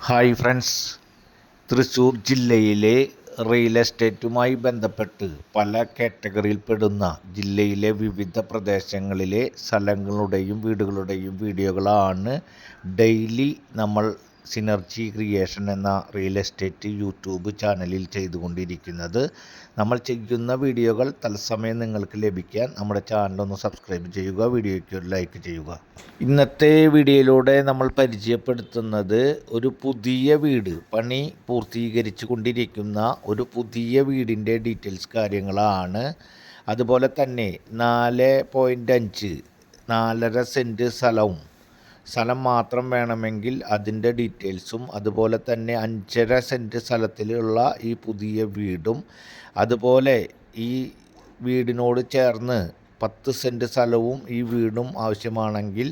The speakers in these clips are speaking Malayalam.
ഹായ് ഫ്രണ്ട്സ് തൃശ്ശൂർ ജില്ലയിലെ റിയൽ എസ്റ്റേറ്റുമായി ബന്ധപ്പെട്ട് പല കാറ്റഗറിയിൽപ്പെടുന്ന ജില്ലയിലെ വിവിധ പ്രദേശങ്ങളിലെ സ്ഥലങ്ങളുടെയും വീടുകളുടെയും വീഡിയോകളാണ് ഡെയിലി നമ്മൾ സിനർജി ക്രിയേഷൻ എന്ന റിയൽ എസ്റ്റേറ്റ് യൂട്യൂബ് ചാനലിൽ ചെയ്തുകൊണ്ടിരിക്കുന്നത്. നമ്മൾ ചെയ്യുന്ന വീഡിയോകൾ തത്സമയം നിങ്ങൾക്ക് ലഭിക്കാൻ നമ്മുടെ ചാനലൊന്ന് സബ്സ്ക്രൈബ് ചെയ്യുക വീഡിയോയ്ക്ക് ഒരു ലൈക്ക് ചെയ്യുക. ഇന്നത്തെ വീഡിയോയിലൂടെ നമ്മൾ പരിചയപ്പെടുത്തുന്നത് ഒരു പുതിയ വീട്. പണി പൂർത്തീകരിച്ചു കൊണ്ടിരിക്കുന്ന ഒരു പുതിയ വീടിന്റെ ഡീറ്റെയിൽസ് കാര്യങ്ങളാണ്. അതുപോലെ തന്നെ നാല് പോയിന്റ് അഞ്ച് നാലര സെന്റ് സ്ഥലവും സ്ഥലം മാത്രം വേണമെങ്കിൽ അതിന്റെ ഡീറ്റെയിൽസും അതുപോലെ തന്നെ അഞ്ചര സെന്റ് സ്ഥലത്തിലുള്ള ഈ പുതിയ വീടും അതുപോലെ ഈ വീടിനോട് ചേർന്ന് പത്ത് സെന്റ് സ്ഥലവും ഈ വീടും ആവശ്യമാണെങ്കിൽ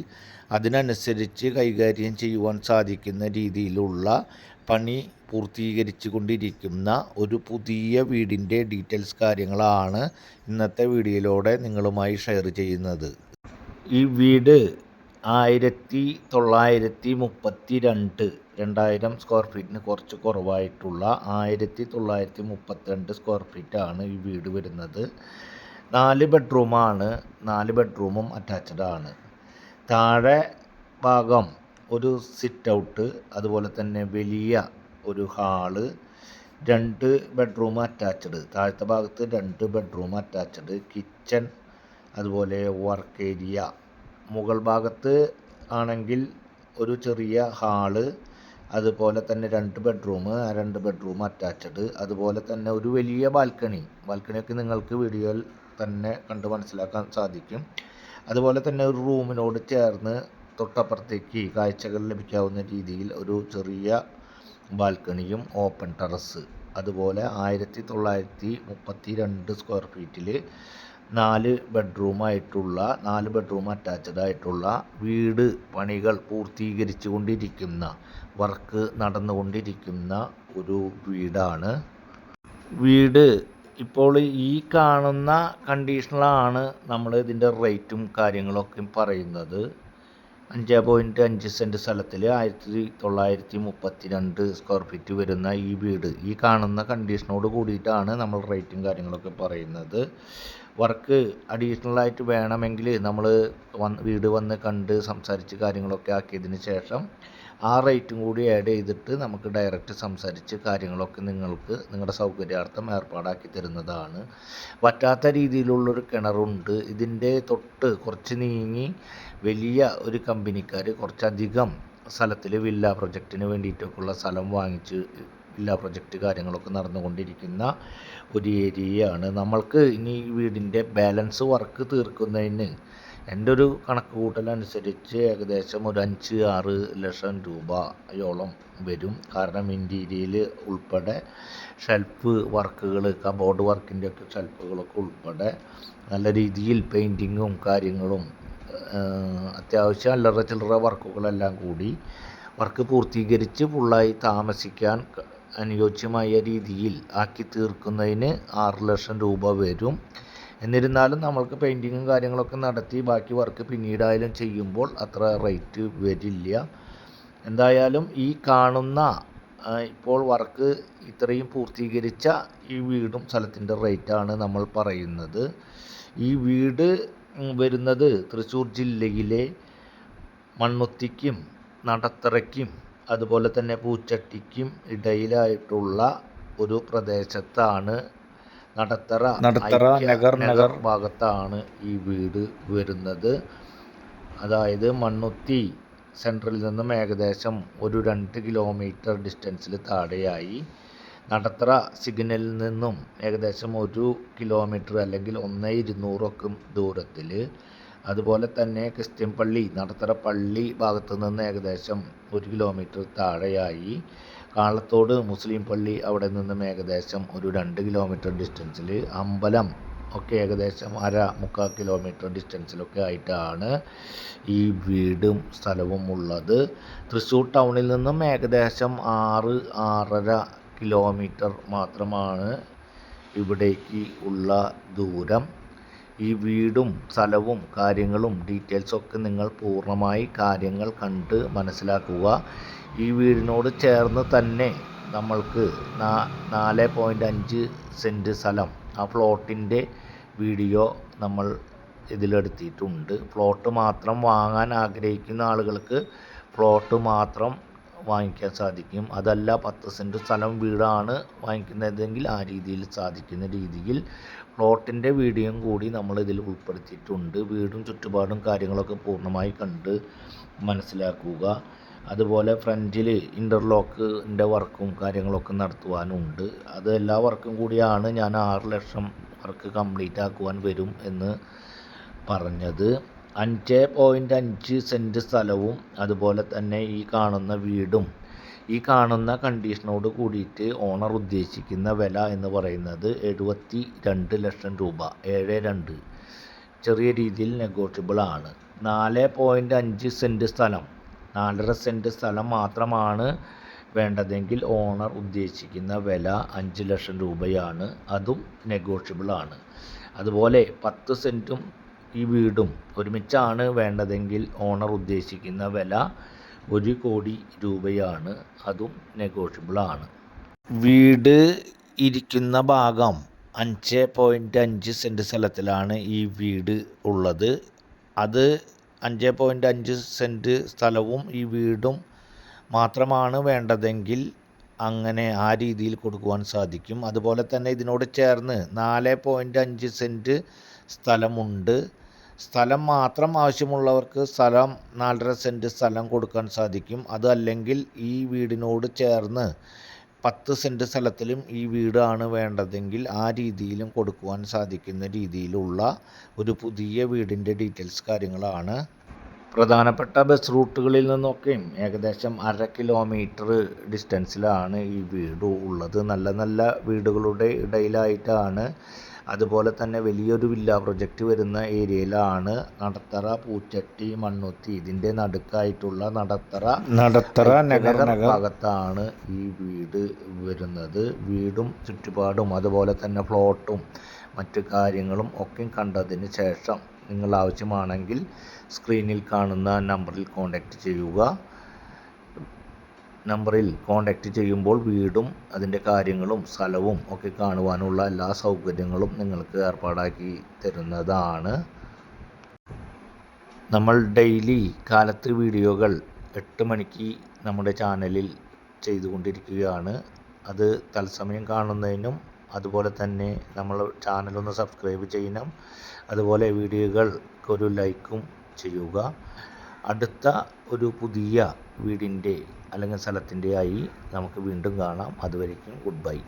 അതിനനുസരിച്ച് കൈകാര്യം ചെയ്യുവാൻ സാധിക്കുന്ന രീതിയിലുള്ള പണി പൂർത്തീകരിച്ചു കൊണ്ടിരിക്കുന്ന ഒരു പുതിയ വീടിന്റെ ഡീറ്റെയിൽസ് കാര്യങ്ങളാണ് ഇന്നത്തെ വീഡിയോയിലൂടെ നിങ്ങളുമായി ഷെയർ ചെയ്യുന്നത്. ഈ വീട് ആയിരത്തി തൊള്ളായിരത്തി മുപ്പത്തി രണ്ട് രണ്ടായിരം സ്ക്വയർ ഫീറ്റിന് കുറച്ച് കുറവായിട്ടുള്ള ആയിരത്തി തൊള്ളായിരത്തി മുപ്പത്തിരണ്ട് സ്ക്വയർ ഫീറ്റാണ് ഈ വീട് വരുന്നത്. നാല് ബെഡ്റൂമാണ് നാല് ബെഡ്റൂമും ആണ്. താഴെ ഭാഗം ഒരു സിറ്റ് ഔട്ട് അതുപോലെ തന്നെ വലിയ ഒരു ഹാൾ രണ്ട് ബെഡ്റൂം അറ്റാച്ച്ഡ് താഴത്തെ ഭാഗത്ത് രണ്ട് ബെഡ്റൂം അറ്റാച്ച്ഡ് കിച്ചൺ അതുപോലെ വർക്ക് ഏരിയ മുകൾ ഭാഗത്ത് ആണെങ്കിൽ ഒരു ചെറിയ ഹാൾ അതുപോലെ തന്നെ രണ്ട് ബെഡ്റൂം ആ രണ്ട് ബെഡ്റൂം അറ്റാച്ച്ഡ്. അതുപോലെ തന്നെ ഒരു വലിയ ബാൽക്കണി. ബാൽക്കണിയൊക്കെ നിങ്ങൾക്ക് വീഡിയോയിൽ തന്നെ കണ്ട് മനസ്സിലാക്കാൻ സാധിക്കും. അതുപോലെ തന്നെ ഒരു റൂമിനോട് ചേർന്ന് തൊട്ടപ്പുറത്തേക്ക് കാഴ്ചകൾ ലഭിക്കാവുന്ന രീതിയിൽ ഒരു ചെറിയ ബാൽക്കണിയും ഓപ്പൺ ടെറസ്. അതുപോലെ ആയിരത്തി തൊള്ളായിരത്തി മുപ്പത്തി രണ്ട് സ്ക്വയർ ഫീറ്റിൽ നാല് ബെഡ്റൂമായിട്ടുള്ള നാല് ബെഡ്റൂം അറ്റാച്ച്ഡ് ആയിട്ടുള്ള വീട് പണികൾ പൂർത്തീകരിച്ചു കൊണ്ടിരിക്കുന്ന വർക്ക് നടന്നുകൊണ്ടിരിക്കുന്ന ഒരു വീടാണ്. വീട് ഇപ്പോൾ ഈ കാണുന്ന കണ്ടീഷനിലാണ് നമ്മൾ ഇതിന്റെ റേറ്റും കാര്യങ്ങളൊക്കെ പറയുന്നത്. അഞ്ച് പോയിന്റ് അഞ്ച് സെന്റ് സ്ഥലത്തിൽ ആയിരത്തി തൊള്ളായിരത്തി മുപ്പത്തി രണ്ട് സ്ക്വയർ ഫീറ്റ് വരുന്ന ഈ വീട്. ഈ കാണുന്ന കണ്ടീഷനോട് കൂടിയിട്ടാണ് നമ്മൾ റേറ്റും കാര്യങ്ങളൊക്കെ പറയുന്നത്. വർക്ക് അഡീഷണലായിട്ട് വേണമെങ്കിൽ നമ്മൾ വീട് വന്ന് കണ്ട് സംസാരിച്ച് കാര്യങ്ങളൊക്കെ ആക്കിയതിന് ശേഷം ആ റേറ്റും കൂടി ആഡ് ചെയ്തിട്ട് നമുക്ക് ഡയറക്റ്റ് സംസാരിച്ച് കാര്യങ്ങളൊക്കെ നിങ്ങൾക്ക് നിങ്ങളുടെ സൗകര്യാർത്ഥം ഏർപ്പാടാക്കി തരുന്നതാണ്. പറ്റാത്ത രീതിയിലുള്ളൊരു കിണറുണ്ട്. ഇതിന്റെ തൊട്ട് കുറച്ച് നീങ്ങി വലിയ ഒരു കമ്പനിക്കാർ കുറച്ചധികം സ്ഥലത്തിൽ വില്ല പ്രൊജക്റ്റിന് വേണ്ടിയിട്ടൊക്കെയുള്ള സ്ഥലം വാങ്ങിച്ച് വില്ല പ്രൊജക്റ്റ് കാര്യങ്ങളൊക്കെ നടന്നുകൊണ്ടിരിക്കുന്ന ഒരു ഏരിയയാണ്. നമ്മൾക്ക് ഇനി ഈ വീടിന്റെ ബാലൻസ് വർക്ക് തീർക്കുന്നതിന് എന്റെ ഒരു കണക്ക് കൂട്ടലനുസരിച്ച് ഏകദേശം ഒരു അഞ്ച് ആറ് ലക്ഷം രൂപയോളം വരും. കാരണം ഇന്റീരിയൽ ഉൾപ്പെടെ ഷെൽഫ് വർക്കുകൾ കബോർഡ് വർക്കിന്റെ ഒക്കെ ഷെൽഫുകളൊക്കെ ഉൾപ്പെടെ നല്ല രീതിയിൽ പെയിന്റിങ്ങും കാര്യങ്ങളും അത്യാവശ്യം അല്ലറ ചില്ലറ വർക്കുകളെല്ലാം കൂടി വർക്ക് പൂർത്തീകരിച്ച് ഫുള്ളായി താമസിക്കാൻ അനുയോജ്യമായ രീതിയിൽ ആക്കി തീർക്കുന്നതിന് ആറ് ലക്ഷം രൂപ വരും. എന്നിരുന്നാലും നമ്മൾക്ക് പെയിന്റിങ്ങും കാര്യങ്ങളൊക്കെ നടത്തി ബാക്കി വർക്ക് പിന്നീടായാലും ചെയ്യുമ്പോൾ അത്ര റേറ്റ് വരില്ല. എന്തായാലും ഈ കാണുന്ന ഇപ്പോൾ വർക്ക് ഇത്രയും പൂർത്തീകരിച്ച ഈ വീടും സ്ഥലത്തിന്റെ റേറ്റാണ് നമ്മൾ പറയുന്നത്. ഈ വീട് വരുന്നത് തൃശ്ശൂർ ജില്ലയിലെ മണ്ണുത്തിക്കും നടത്തറയ്ക്കും അതുപോലെ തന്നെ പൂച്ചട്ടിക്കും ഇടയിലായിട്ടുള്ള ഒരു പ്രദേശത്താണ് നടത്തറ നടത്തറ നഗർ നഗർ ഭാഗത്താണ് ഈ വീട് വരുന്നത്. അതായത് മണ്ണുത്തി സെൻട്രലിൽ നിന്നും ഏകദേശം ഒരു രണ്ട് കിലോമീറ്റർ ഡിസ്റ്റൻസിൽ താഴെയായി. നടത്തറ സിഗ്നലിൽ നിന്നും ഏകദേശം ഒരു കിലോമീറ്റർ അല്ലെങ്കിൽ ഒന്ന് ഇരുന്നൂറൊക്കെ ദൂരത്തിൽ അതുപോലെ തന്നെ ക്രിസ്ത്യൻ പള്ളി നടത്തറ പള്ളി ഭാഗത്തു നിന്ന് ഏകദേശം ഒരു കിലോമീറ്റർ താഴെയായി. കാളത്തോട് മുസ്ലിം പള്ളി അവിടെ നിന്നും ഏകദേശം ഒരു രണ്ട് കിലോമീറ്റർ ഡിസ്റ്റൻസിൽ അമ്പലം ഒക്കെ ഏകദേശം അര മുക്കാൽ കിലോമീറ്റർ ഡിസ്റ്റൻസിലൊക്കെ ആയിട്ടാണ് ഈ വീടും സ്ഥലവും ഉള്ളത്. തൃശ്ശൂർ ടൗണിൽ നിന്നും ഏകദേശം ആറ് ആറര കിലോമീറ്റർ മാത്രമാണ് ഇവിടേക്ക് ഉള്ള ദൂരം. ഈ വീടും സ്ഥലവും കാര്യങ്ങളും ഡീറ്റെയിൽസൊക്കെ നിങ്ങൾ പൂർണമായി കാര്യങ്ങൾ കണ്ട് മനസ്സിലാക്കുക. ഈ വീടിനോട് ചേർന്ന് തന്നെ നമ്മൾക്ക് നാല് പോയിന്റ് അഞ്ച് സെന്റ് സ്ഥലം ആ പ്ലോട്ടിന്റെ വീഡിയോ നമ്മൾ ഇതിലെടുത്തിട്ടുണ്ട്. പ്ലോട്ട് മാത്രം വാങ്ങാൻ ആഗ്രഹിക്കുന്ന ആളുകൾക്ക് പ്ലോട്ട് മാത്രം വാങ്ങിക്കാൻ സാധിക്കും. അതല്ല പത്ത് സെന്റ് സ്ഥലം വീടാണ് വാങ്ങിക്കുന്നതെങ്കിൽ ആ രീതിയിൽ സാധിക്കുന്ന രീതിയിൽ പ്ലോട്ടിന്റെ വീഡിയോയും കൂടി നമ്മൾ ഇതിൽ ഉൾപ്പെടുത്തിയിട്ടുണ്ട്. വീടും ചുറ്റുപാടും കാര്യങ്ങളൊക്കെ പൂർണമായി കണ്ട് മനസ്സിലാക്കുക. അതുപോലെ ഫ്രണ്ടിൽ ഇന്റർലോക്കിന്റെ വർക്കും കാര്യങ്ങളൊക്കെ നടത്തുവാനുണ്ട്. അത് എല്ലാ വർക്കും കൂടിയാണ് ഞാൻ ആറ് ലക്ഷം വർക്ക് കംപ്ലീറ്റ് ആക്കുവാൻ വരും എന്ന് പറഞ്ഞത്. അഞ്ച് പോയിന്റ് അഞ്ച് സെന്റ് സ്ഥലവും അതുപോലെ തന്നെ ഈ കാണുന്ന വീടും. ഈ കാണുന്ന കണ്ടീഷനോട് കൂടിയിട്ട് ഓണർ ഉദ്ദേശിക്കുന്ന വില എന്ന് പറയുന്നത് എഴുപത്തി രണ്ട് ലക്ഷം രൂപ ഏഴ് രണ്ട്. ചെറിയ രീതിയിൽ നെഗോഷ്യബിൾ ആണ്. നാല് പോയിന്റ് അഞ്ച് സെന്റ് സ്ഥലം നാലര സെന്റ് സ്ഥലം മാത്രമാണ് വേണ്ടതെങ്കിൽ ഓണർ ഉദ്ദേശിക്കുന്ന വില അഞ്ച് ലക്ഷം രൂപയാണ്. അതും നെഗോഷ്യബിൾ ആണ്. അതുപോലെ പത്ത് സെന്റും ഈ വീടും ഒരുമിച്ചാണ് വേണ്ടതെങ്കിൽ ഓണർ ഉദ്ദേശിക്കുന്ന വില ഒരു കോടി രൂപയാണ്. അതും നെഗോഷ്യബിൾ ആണ്. വീട് ഇരിക്കുന്ന ഭാഗം അഞ്ച് പോയിന്റ് അഞ്ച് സെന്റ് സ്ഥലത്തിലാണ് ഈ വീട് ഉള്ളത്. അത് അഞ്ച് പോയിന്റ് അഞ്ച് സെന്റ് സ്ഥലവും ഈ വീടും മാത്രമാണ് വേണ്ടതെങ്കിൽ അങ്ങനെ ആ രീതിയിൽ കൊടുക്കുവാൻ സാധിക്കും. അതുപോലെ തന്നെ ഇതിനോട് ചേർന്ന് നാല് പോയിന്റ് അഞ്ച് സെന്റ് സ്ഥലമുണ്ട്. സ്ഥലം മാത്രം ആവശ്യമുള്ളവർക്ക് സ്ഥലം നാലര സെന്റ് സ്ഥലം കൊടുക്കാൻ സാധിക്കും. അതല്ലെങ്കിൽ ഈ വീടിനോട് ചേർന്ന് പത്ത് സെന്റ് സ്ഥലത്തിലും ഈ വീടാണ് വേണ്ടതെങ്കിൽ ആ രീതിയിലും കൊടുക്കുവാൻ സാധിക്കുന്ന രീതിയിലുള്ള ഒരു പുതിയ വീടിന്റെ ഡീറ്റെയിൽസ് കാര്യങ്ങളാണ് പ്രധാനപ്പെട്ട ബസ് റൂട്ടുകളിൽ നിന്നൊക്കെയും ഏകദേശം അര കിലോമീറ്റർ ഡിസ്റ്റൻസിലാണ് ഈ വീട് ഉള്ളത്. നല്ല നല്ല വീടുകളുടെ ഇടയിലായിട്ടാണ്. അതുപോലെ തന്നെ വലിയൊരു വില്ല പ്രൊജക്റ്റ് വരുന്ന ഏരിയയിലാണ് നടത്തറ പൂച്ചട്ടി മണ്ണുത്തി. ഇതിന്റെ നടുക്കായിട്ടുള്ള നടത്തറ നടത്തറ നഗർ ഭാഗത്താണ് ഈ വീട് വരുന്നത്. വീടും ചുറ്റുപാടും അതുപോലെ തന്നെ പ്ലോട്ടും മറ്റു കാര്യങ്ങളും ഒക്കെ കണ്ടതിന് ശേഷം നിങ്ങൾ ആവശ്യമാണെങ്കിൽ സ്ക്രീനിൽ കാണുന്ന നമ്പറിൽ കോൺടാക്റ്റ് ചെയ്യുക. നമ്പറിൽ കോൺടാക്റ്റ് ചെയ്യുമ്പോൾ വീടും അതിന്റെ കാര്യങ്ങളും സ്ഥലവും ഒക്കെ കാണുവാനുള്ള എല്ലാ സൗകര്യങ്ങളും നിങ്ങൾക്ക് ഏർപ്പാടാക്കി തരുന്നതാണ്. നമ്മൾ ഡെയിലി കാലത്ത് വീഡിയോകൾ എട്ട് മണിക്ക് നമ്മുടെ ചാനലിൽ ചെയ്തുകൊണ്ടിരിക്കുകയാണ്. അത് തത്സമയം കാണുന്നതിനും അതുപോലെ തന്നെ നമ്മൾ ചാനലൊന്ന് സബ്സ്ക്രൈബ് ചെയ്യണം. അതുപോലെ വീഡിയോകൾക്ക് ഒരു ലൈക്കും ചെയ്യുക. അടുത്ത ഒരു പുതിയ വീടിന്റെ അല്ലെങ്കിൽ സ്ഥലത്തിന്റെ ആയി നമുക്ക് വീണ്ടും കാണാം. അതുവരേക്കും ഗുഡ് ബൈ.